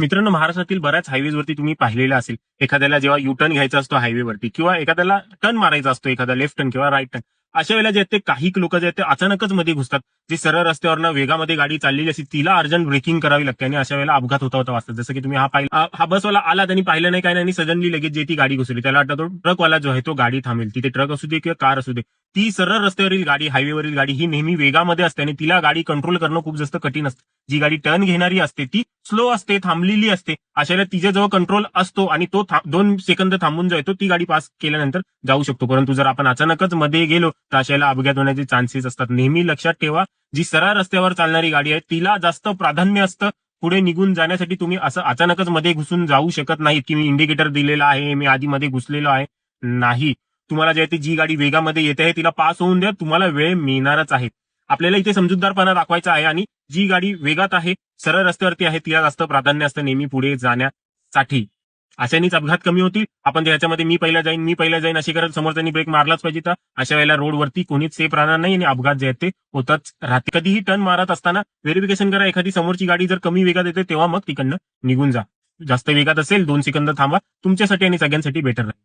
मित्रांनो महाराष्ट्रातील बऱ्याच हायवेजवरती तुम्ही पाहिलेलं असेल. एखाद्याला जेव्हा यू टर्न घ्यायचा असतो हायवेवरती किंवा एखाद्याला टर्न मारायचा असतो एखादा लेफ्ट टर्न किंवा राईट टर्न अशा वेळेला जे आहेत ते काही लोक जे आहेत ते अचानकच मध्ये घुसतात. जी सरळ रस्त्यावरनं वेगामध्ये गाडी चाललेली असते तिला अर्जंट ब्रेकिंग करावी लागते आणि अशा वेळेला अपघात होता होता वाचतात. जसं की तुम्ही हा पाहिला हा बसवाला आला त्यांनी पाहिलं नाही काय नाही सडनली लगेच जे ती गाडी घुसली त्याला वाटतं तो ट्रकवाला जो आहे तो गाडी थांबेल. तिथे ट्रक असू दे किंवा कार असू दे. ती सरळ रस्त्यावरील गाडी हायवेवरील गाडी ही नेहमी वेगामध्ये असते आणि तिला गाडी कंट्रोल करणं खूप जास्त कठीण असतं. जी गाडी टर्न घेणारी असते ती स्लो असते थांबलेली असते. अशा वेळेला तिच्याजवळ कंट्रोल असतो आणि तो दोन सेकंद थांबून जो तो ती गाडी पास केल्यानंतर जाऊ शकतो. परंतु जर आपण अचानकच मध्ये गेलो तर अशा वेळेला अपघात होण्याचे चान्सेस असतात. नेहमी लक्षात ठेवा जी सरळ रस्त्यावर चालणारी गाडी आहे तिला जास्त प्राधान्य असतं. पुढे निघून जाण्यासाठी तुम्ही असं अचानकच मध्ये घुसून जाऊ शकत नाहीत. की मी इंडिकेटर दिलेला आहे मी आधी मध्ये घुसलेलो आहे. नाही. तुम्हाला जे आहे ती जी गाडी वेगामध्ये येते आहे तिला पास होऊन द्या तुम्हाला वेळ मिळणारच आहे. आपल्याला इथे समजूतदारपणा दाखवायचा आहे आणि जी गाडी वेगात आहे सरळ रस्त्यावरती आहे तिला जास्त प्राधान्य असतं नेहमी पुढे जाण्यासाठी. अशानेच अपघात कमी होतील. आपण त्याच्यामध्ये मी पहिला जाईन मी पहिला जाईन अशी करत समोरच्यानी ब्रेक मारलाच पाहिजे. तर अशा वेळेला रोडवरती कोणीच सेफ राहणार नाही आणि अपघात जे आहेत ते होतच राहते. कधीही टर्न मारत असताना व्हेरिफिकेशन करा. एखादी समोरची गाडी जर कमी वेगात येते तेव्हा मग तिकडनं निघून जा. जास्त वेगात असेल दोन सेकंद थांबा. तुमच्यासाठी आणि सगळ्यांसाठी बेटर राहील.